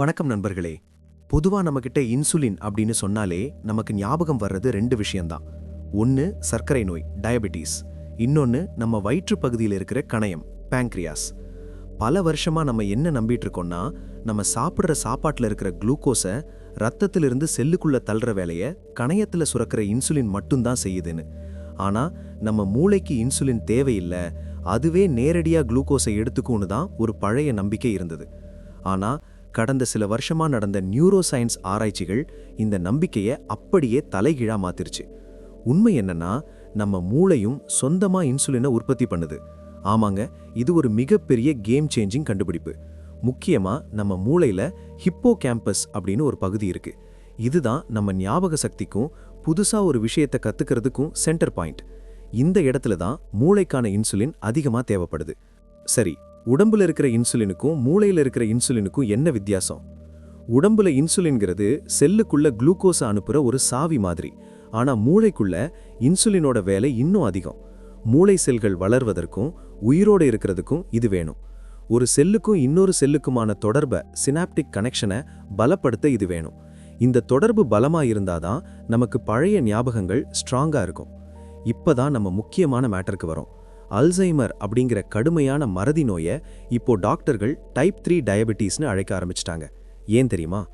வணக்கம் நண்பர்களே. பொதுவாக நம்மக்கிட்ட இன்சுலின் அப்படின்னு சொன்னாலே நமக்கு ஞாபகம் வர்றது ரெண்டு விஷயம்தான். ஒன்று சர்க்கரை நோய் டயபெட்டிஸ். இன்னொன்று நம்ம வயிற்று பகுதியில் இருக்கிற கணையம் பேங்க்ரியாஸ் பல வருஷமாக நம்ம என்ன நம்பிட்டு இருக்கோம்னா நம்ம சாப்பிட்ற சாப்பாட்டில் இருக்கிற குளுக்கோஸை ரத்தத்திலிருந்து செல்லுக்குள்ளே தள்ளுற வேலையை கணையத்தில் சுரக்கிற இன்சுலின் மட்டும்தான் செய்யுதுன்னு. ஆனால் நம்ம மூளைக்கு இன்சுலின் தேவையில்லை அதுவே நேரடியாக குளுக்கோஸை எடுத்துக்கும்னு தான் ஒரு பழைய நம்பிக்கை இருந்தது. ஆனால் கடந்த சில வருஷமா நடந்த நியூரோ சயின்ஸ் ஆராய்ச்சிகள் இந்த நம்பிக்கையை அப்படியே தலைகீழா மாத்திருச்சு. உண்மை என்னன்னா நம்ம மூளையும் சொந்தமா இன்சுலினை உற்பத்தி பண்ணுது. ஆமாங்க இது ஒரு மிகப்பெரிய கேம் சேஞ்சிங் கண்டுபிடிப்பு. முக்கியமா நம்ம மூளையில ஹிப்போ கேம்பஸ் அப்படின்னு ஒரு பகுதி இருக்கு. இதுதான் நம்ம ஞாபக சக்திக்கும் புதுசா ஒரு விஷயத்தை கத்துக்கிறதுக்கும் சென்டர் பாயிண்ட் இந்த இடத்துல தான் மூளைக்கான இன்சுலின் அதிகமா தேவைப்படுது. சரி உடம்புல இருக்கிற இன்சுலினுக்கும் மூளையில் இருக்கிற இன்சுலினுக்கும் என்ன வித்தியாசம்? உடம்புல இன்சுலின்கிறது செல்லுக்குள்ள குளுக்கோஸை அனுப்புற ஒரு சாவி மாதிரி. ஆனா மூளைக்குள்ள இன்சுலினோட வேலை இன்னும் அதிகம். மூளை செல்கள் வளர்வதற்கும் உயிரோட இருக்கிறதுக்கும் இது வேணும். ஒரு செல்லுக்கும் இன்னொரு செல்லுக்குமான தொடர்பை சினாப்டிக் கனெக்ஷனை பலப்படுத்த இது வேணும். இந்த தொடர்பு பலமா இருந்தாதான் நமக்கு பழைய ஞாபகங்கள் ஸ்ட்ராங்கா இருக்கும். இப்பதான் நம்ம முக்கியமான மேட்டருக்கு வரோம். அல்சைமர் அப்படிங்கிற கடுமையான மறதி நோயை இப்போ டாக்டர்கள் டைப் த்ரீ டயபெட்டிஸ்னு அழைக்க ஆரம்பிச்சிட்டாங்க. ஏன் தெரியுமா?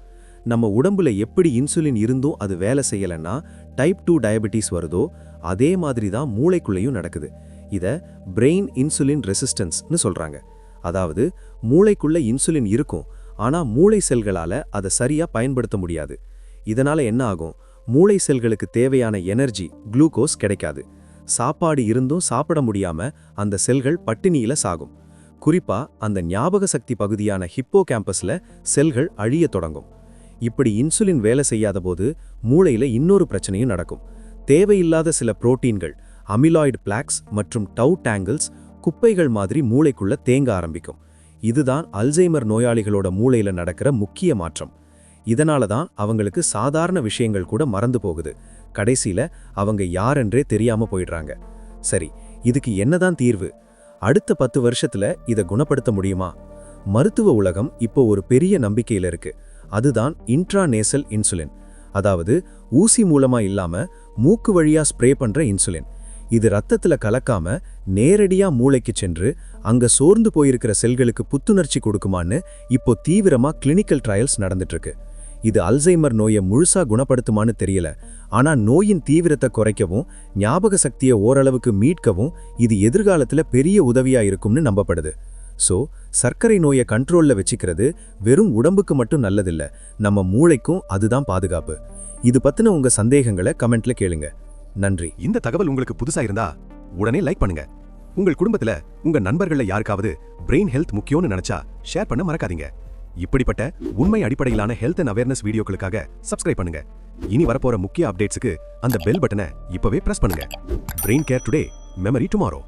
நம்ம உடம்புல எப்படி இன்சுலின் இருந்தும் அது வேலை செய்யலைன்னா டைப் டூ டயபெட்டிஸ் வருதோ அதே மாதிரி தான் மூளைக்குள்ளேயும் நடக்குது. இதை பிரெயின் இன்சுலின் ரெசிஸ்டன்ஸ்னு சொல்றாங்க. அதாவது மூளைக்குள்ள இன்சுலின் இருக்கும் ஆனா மூளை செல்களால அதை சரியா பயன்படுத்த முடியாது. இதனால என்ன ஆகும்? மூளை செல்களுக்கு தேவையான எனர்ஜி குளுக்கோஸ் கிடைக்காது. சாப்பாடு இருந்தும் சாப்பிட முடியாம அந்த செல்கள் பட்டினியில சாகும். குறிப்பா அந்த ஞாபக சக்தி பகுதியான ஹிப்போ கேம்பஸ்ல செல்கள் அழியத் தொடங்கும். இப்படி இன்சுலின் வேலை செய்யாத போது மூளையில இன்னொரு பிரச்சனையும் நடக்கும். தேவையில்லாத சில புரோட்டீன்கள் அமிலாய்டு பிளாக்ஸ் மற்றும் டவு டேங்கிள்ஸ் குப்பைகள் மாதிரி மூளைக்குள்ள தேங்க ஆரம்பிக்கும். இதுதான் அல்சைமர் நோயாளிகளோட மூளையில நடக்கிற முக்கிய மாற்றம். இதனால தான் அவங்களுக்கு சாதாரண விஷயங்கள் கூட மறந்து போகுது. கடைசியில அவங்க யாரென்றே தெரியாம போயிடுறாங்க. சரி இதுக்கு என்னதான் தீர்வு? அடுத்த பத்து வருஷத்துல இதை குணப்படுத்த முடியுமா? மருத்துவ உலகம் இப்போ ஒரு பெரிய நம்பிக்கையில இருக்கு. அதுதான் இன்ட்ராநேசல் இன்சுலின். அதாவது ஊசி மூலமா இல்லாம மூக்கு வழியா ஸ்ப்ரே பண்ற இன்சுலின். இது ரத்தத்துல கலக்காம நேரடியா மூளைக்கு சென்று அங்க சோர்ந்து போயிருக்கிற செல்களுக்கு புத்துணர்ச்சி கொடுக்குமான்னு இப்போ தீவிரமா கிளினிக்கல் ட்ரையல்ஸ் நடந்துட்டு இருக்கு. இது அல்சைமர் நோயை முழுசா குணப்படுத்துமான்னு தெரியல. ஆனா நோயின் தீவிரத்தை குறைக்கவும் ஞாபக சக்தியை ஓரளவுக்கு மீட்கவும் இது எதிர்காலத்துல பெரிய உதவியா இருக்கும்னு நம்பப்படுது. சோ சர்க்கரை நோயை கண்ட்ரோல்ல வச்சுக்கிறது வெறும் உடம்புக்கு மட்டும் நல்லதில்ல நம்ம மூளைக்கும் அதுதான் பாதுகாப்பு. இது பத்தின உங்க சந்தேகங்களை கமெண்ட்ல கேளுங்க. நன்றி. இந்த தகவல் உங்களுக்கு புதுசா இருந்தா உடனே லைக் பண்ணுங்க. உங்கள் குடும்பத்துல உங்க நண்பர்கள யாருக்காவது பிரெயின் ஹெல்த் முக்கியம்னு நினைச்சா ஷேர் பண்ண மறக்காதீங்க. இப்படிப்பட்ட உண்மை அடிப்படையிலான ஹெல்த் அண்ட் அவேர்னஸ் வீடியோக்களுக்காக சப்ஸ்கிரைப் பண்ணுங்க. இனி வரப்போற முக்கிய அப்டேட்ஸுக்கு அந்த பெல் பட்டனை இப்பவே பிரஸ் பண்ணுங்க. Brain care today memory tomorrow